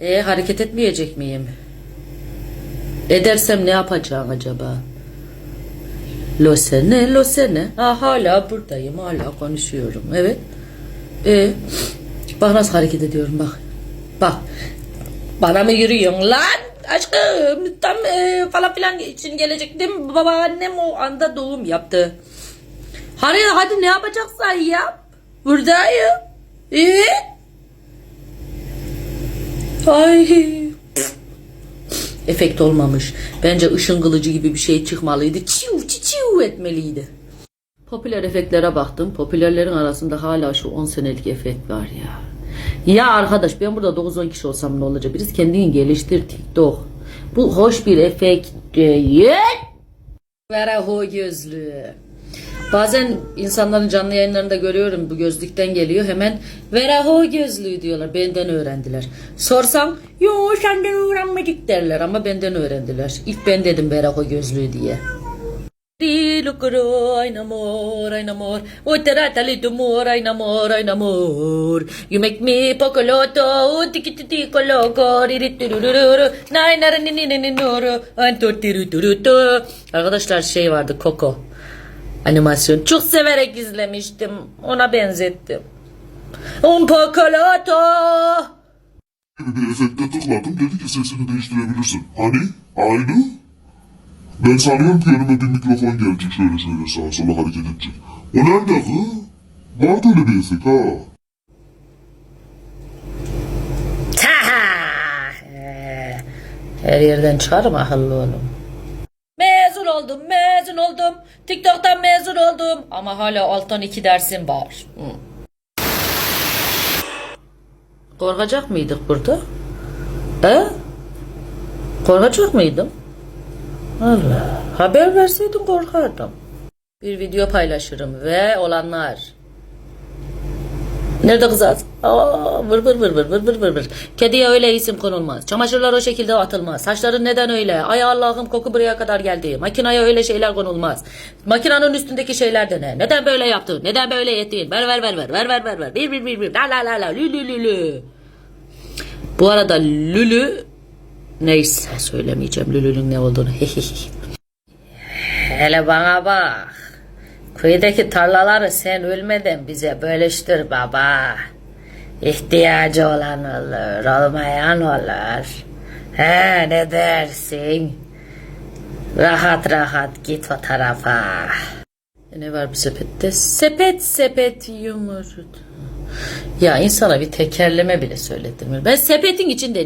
E hareket etmeyecek miyim? Edersem ne yapacağım acaba? Losene, losene. Ha, hala buradayım, hala konuşuyorum. Evet. E, bak nasıl hareket ediyorum bak. Bak. Bana mı yürüyorsun lan? Aşkım tam e, falan filan için gelecektim. Babaannem o anda doğum yaptı. Hadi hadi ne yapacaksan yap. Buradayım. Ee? Ay. Efekt olmamış. Bence ışın kılıcı gibi bir şey çıkmalıydı. Çiu çiu etmeliydi. Popüler efektlere baktım. Popülerlerin arasında hala şu 10 senelik efekt var ya. Ya arkadaş ben burada 9-10 kişi olsam ne olacak? Birisi kendini geliştir TikTok. Bu hoş bir efekt değil. Vera ho gözlüğü. Bazen insanların canlı yayınlarında görüyorum bu gözlükten geliyor hemen Vera ho gözlüğü diyorlar benden öğrendiler. Sorsam yo senden öğrenmedik derler ama benden öğrendiler. İlk ben dedim Vera ho gözlüğü diye. You make me poco tiki tiki loco. Arkadaşlar şey vardı Coco. Animasyon. Çok severek izlemiştim. Ona benzettim. Un gibi bir efekte tıkladım dedi ki sesini değiştirebilirsin. Hani? Aynı? Ben sanıyorum ki önüme bir mikrofon gelecek şöyle şöyle sağa sola hareket edecek. O nerede kız? Vardı öyle bir efekt ha. Ee, Her yerden çıkarım akıllı oğlum. Mezun oldum, mezun oldum. TikTok'tan mezun oldum. Ama hala alttan iki dersim var. Korkacak mıydık burada? He? Korkacak mıydım? Allah. Haber verseydin korkardım. Bir video paylaşırım ve olanlar. Nerede kız az? Aa, vır vır vır vır vır vır vır vır. Kediye öyle isim konulmaz. Çamaşırlar o şekilde atılmaz. Saçların neden öyle? Ay Allah'ım koku buraya kadar geldi. Makinaya öyle şeyler konulmaz. Makinanın üstündeki şeyler de ne? Neden böyle yaptın? Neden böyle ettin? Ver ver ver ver ver ver ver ver. Bir bir bir bir. La la la la lü lü lü lü. Bu arada lülü neyse söylemeyeceğim lülünün ne olduğunu. Hele bana bak. Köydeki tarlaları sen ölmeden bize bölüştür baba. İhtiyacı olan olur, olmayan olur. He ne dersin? Rahat rahat git o tarafa. Ne var bu sepette? Sepet sepet yumurta. Ya insana bir tekerleme bile söyletirmiyor. Ben sepetin içinde